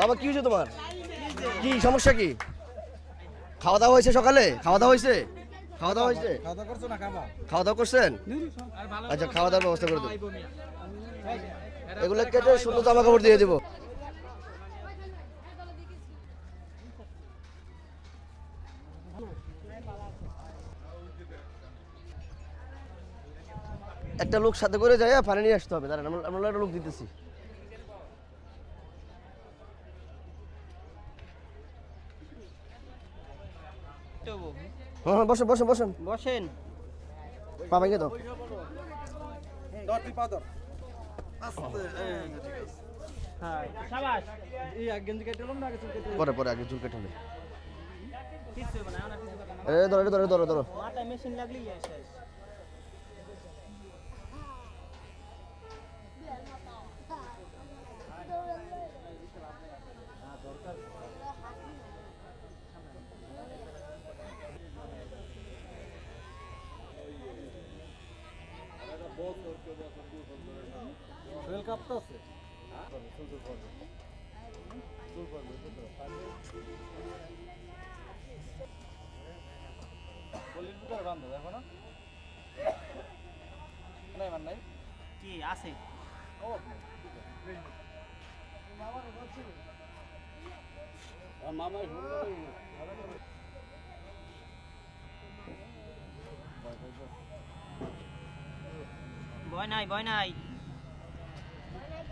বাবা কি হয়েছে তোমার? কি সমস্যা কি? খাওয়া দাওয়া হয়েছে সকালে? খাওয়া দাওয়া হয়েছে? খাওয়া দাওয়া হয়েছে? খাওয়া দাওয়া করছেন? আচ্ছা খাওয়া দাওয়ার ব্যবস্থা করে দেবো এগুলো কেটে সুন্দর জামা কাপড় দিয়ে দেবো। একটা লোক সাথে করে যাই পানি নিয়ে আসতে হবে। দাঁড়ান আমরা একটা লোক দিতেছি। হ্যাঁ হ্যাঁ বসেন বসেন বসেন। বসেন। পা ভেঙে দাও হ্যাঁ পরে পরে আগে চুল কেটে হবে হবে এ ধরো ধরো ধরো ধরো। মাথায় মেশিন লাগলেই আছে নাই আছে? মামা ভয় নাই ভয় নাই ব্রাশ কি পরিমাণ ময়লা একটু পরে পরে পরিষ্কার করে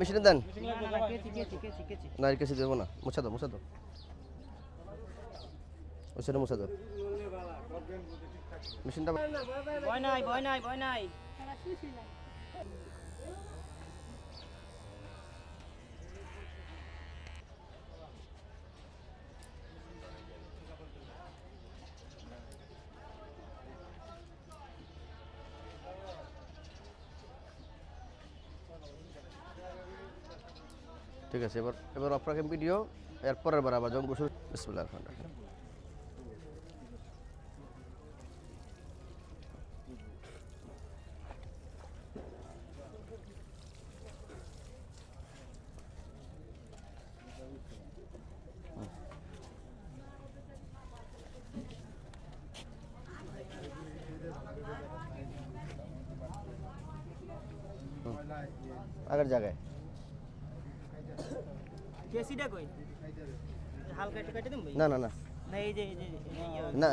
মেশিনে দেন? না, কাছে দেবো না। মুছা দাও মুছা দাও। ওই সেটা মুছা দাও। মেশিনটা ভয় নাই ভয় নাই ভয় নাই। ঠিক আছে, এবার এবার অফ রাখেন ভিডিও এরপরের বার আবার যখন বসে বিসমিল্লাহ। আগের জায়গায় কেসিটা কই? হালকা একটু কেটে ভাই? না না না। না এই যে এই যে না।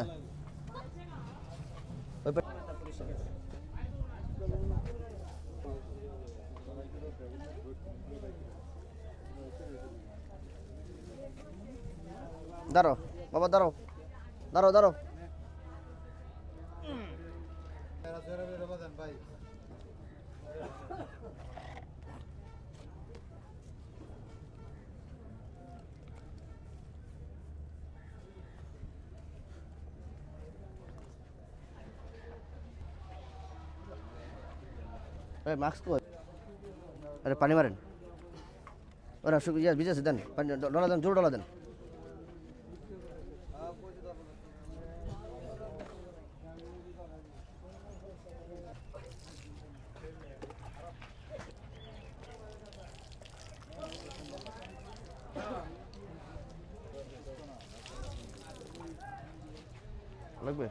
ওই দাঁড়ো বাবা দাঁড়ো দাঁড়ো দাঁড়ো এই মাস্ক কই? আরে, পানি মারেন। ওরা শুধু ইয়ে ভিজেছে দেন। পানি ডলা দেন, জোর ডলা দেন। লাগবে?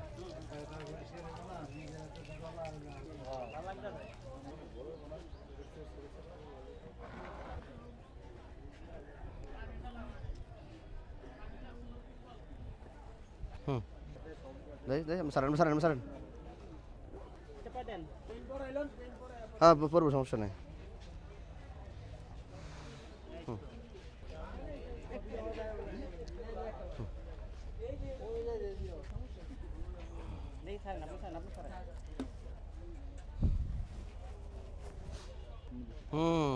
সারেন সারেন এটা পাই দেন হ্যাঁ পড়ব সমস্যা নেই হুম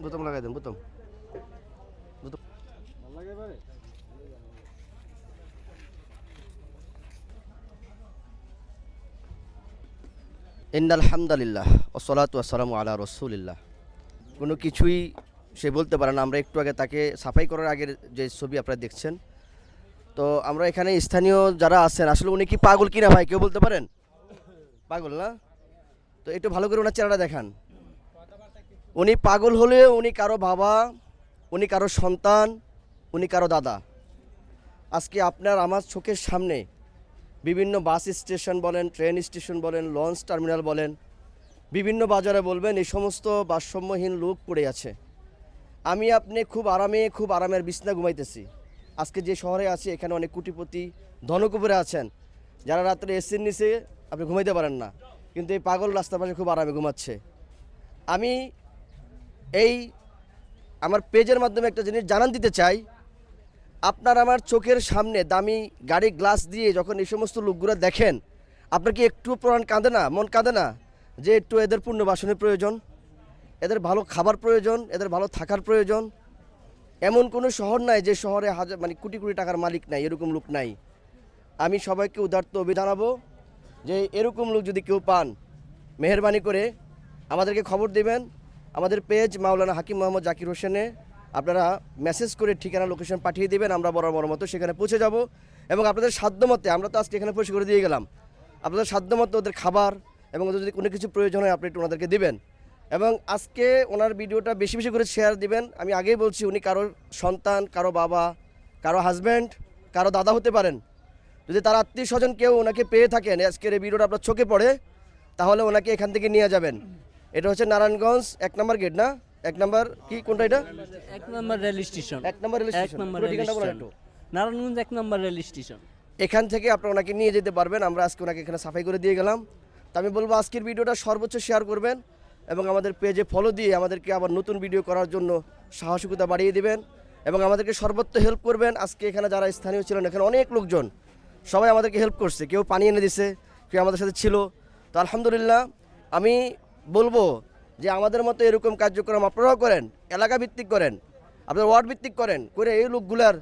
بطم لغايه بطم بطم ان الحمد لله والصلاه والسلام على رسول الله কোনো কিছুই সে বলতে পারে না, আমরা একটু আগে তাকে সাফাই করার আগের যে ছবি আপনারা দেখছেন। তো আমরা এখানে স্থানীয় যারা আছেন, আসলে উনি কি পাগল কিনা ভাই, কেউ বলতে পারেন? পাগল না? তো একটু ভালো করে ওনার চেহারাটা দেখান। উনি পাগল হলে উনি কারও বাবা, উনি কারও সন্তান, উনি কারও দাদা। আজকে আপনার আমার চোখের সামনে বিভিন্ন বাস স্টেশন বলেন, ট্রেন স্টেশন বলেন, লঞ্চ টার্মিনাল বলেন, বিভিন্ন বাজারে বলবেন, এই সমস্ত ভারসাম্যহীন লোক পড়ে আছে। আমি আপনি খুব আরামে, খুব আরামের বিছনা ঘুমাইতেছি। আজকে যে শহরে আছি, এখানে অনেক কোটিপতি ধনকুপুরে আছেন। যারা রাত্রে এসির নিচে আপনি ঘুমাইতে পারেন না। কিন্তু এই পাগল রাস্তার পাশে খুব আরামে ঘুমাচ্ছে। আমি এই আমার পেজের মাধ্যমে একটা জিনিস জানান দিতে চাই। আপনার আমার চোখের সামনে দামি গাড়ি গ্লাস দিয়ে যখন এই সমস্ত লোকগুলো দেখেন, আপনার কি একটু প্রাণ কাঁদে না, মন কাঁদে না যে একটু এদের পুণ্যবাসনের প্রয়োজন? এদের ভালো খাবার প্রয়োজন, এদের ভালো থাকার প্রয়োজন। এমন কোনো শহর নাই যে শহরে হাজার মানে কোটি কোটি টাকার মালিক নাই, এরকম লোক নাই। আমি সবাইকে উদার্ত অভিধানাবো যে এরকম লোক যদি কেউ পান, মেহরবানি করে আমাদেরকে খবর দেবেন। আমাদের পেজ মাওলানা হাকিম মোহাম্মদ জাকির হোসেনে আপনারা মেসেজ করে ঠিকানা লোকেশন পাঠিয়ে দেবেন, আমরা বড় মতো সেখানে পৌঁছে যাব। এবং আপনাদের সাধ্য মতে, আমরা তো আজকে এখানে পরিষ্কার করে দিয়ে গেলাম। আপনাদের সাধ্য মতো ওদের খাবার এবং ওদের যদি কোনো কিছু প্রয়োজন হয়, আপনি একটু ওনাদেরকে দিবেন। এবং আজকে ওনার ভিডিওটা বেশি বেশি করে শেয়ার দিবেন। আমি আগেই বলছি উনি কারও সন্তান কারও বাবা কারও হাজব্যান্ড কারও দাদা হতে পারেন। যদি তার আত্মীয় স্বজন কেউ ওনাকে পেয়ে থাকেন আজকের এই ভিডিওটা আপনার চোখে পড়ে তাহলে ওনাকে এখান থেকে নিয়ে যাবেন। এটা হচ্ছে নারায়ণগঞ্জ এক নম্বর গেট না? এক নম্বর কি কোনটা এটা? এক নম্বর রেল স্টেশন। এক নম্বর রেল স্টেশন। নারায়ণগঞ্জ এক নম্বর রেল স্টেশন। এখান থেকে আপনারা ওনাকে নিয়ে যেতে পারবেন। আমরা আজকে ওনাকে এখানে সাফাই করে দিয়ে গেলাম। তো আমি বলব আজকের ভিডিওটা সর্বোচ্চ শেয়ার করবেন। এবং আমাদের পেজে ফলো দিয়ে আমাদেরকে আবার নতুন ভিডিও করার জন্য সাহসিকতা বাড়িয়ে দেবেন এবং আমাদেরকে সর্বত্র হেল্প করবেন। আজকে এখানে যারা স্থানীয় ছিলেন, এখানে অনেক লোকজন সবাই আমাদেরকে হেল্প করছে। কেউ পানি এনে দিছে, কেউ আমাদের সাথে ছিল। তো আলহামদুলিল্লাহ, আমি বলব যে আমাদের মতো এরকম কার্যক্রম আপনারাও করেন, এলাকা ভিত্তিক করেন, আপনার ওয়ার্ড ভিত্তিক করেন, করে এই লোকগুলার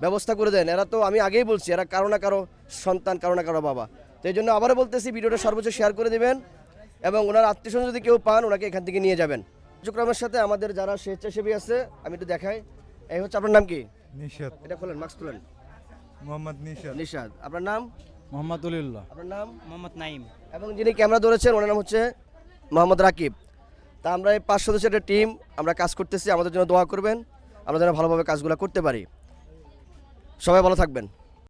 ব্যবস্থা করে দেন। এরা তো আমি আগেই বলছি, এরা কারও না কারও সন্তান, কারও না কারও বাবা। তো এই জন্য আবারও বলতেছি, ভিডিওটা সর্বোচ্চ শেয়ার করে দেবেন। এবং ওনার আত্মীয় যদি কেউ পান ওনাকে এখান থেকে নিয়ে যাবেন। কার্যক্রমের সাথে আমাদের যারা স্বেচ্ছাসেবী আছে আমি একটু দেখাই। এই হচ্ছে আপনার নাম কি? নিশাদ এটা খোলেন মাস্ক খুলেন। মোহাম্মদ নিশাদ নিশাদ আপনার নাম? মোহাম্মদ উলিল্লাহ আপনার নাম? মোহাম্মদ নাইম। এবং যিনি ক্যামেরা ধরেছেন ওনার নাম হচ্ছে মোহাম্মদ রাকিব। তা আমরা এই পাঁচ সদস্যের একটা টিম আমরা কাজ করতেছি আমাদের জন্য দোয়া করবেন। আমরা যেন ভালোভাবে কাজগুলো করতে পারি। সবাই ভালো থাকবেন।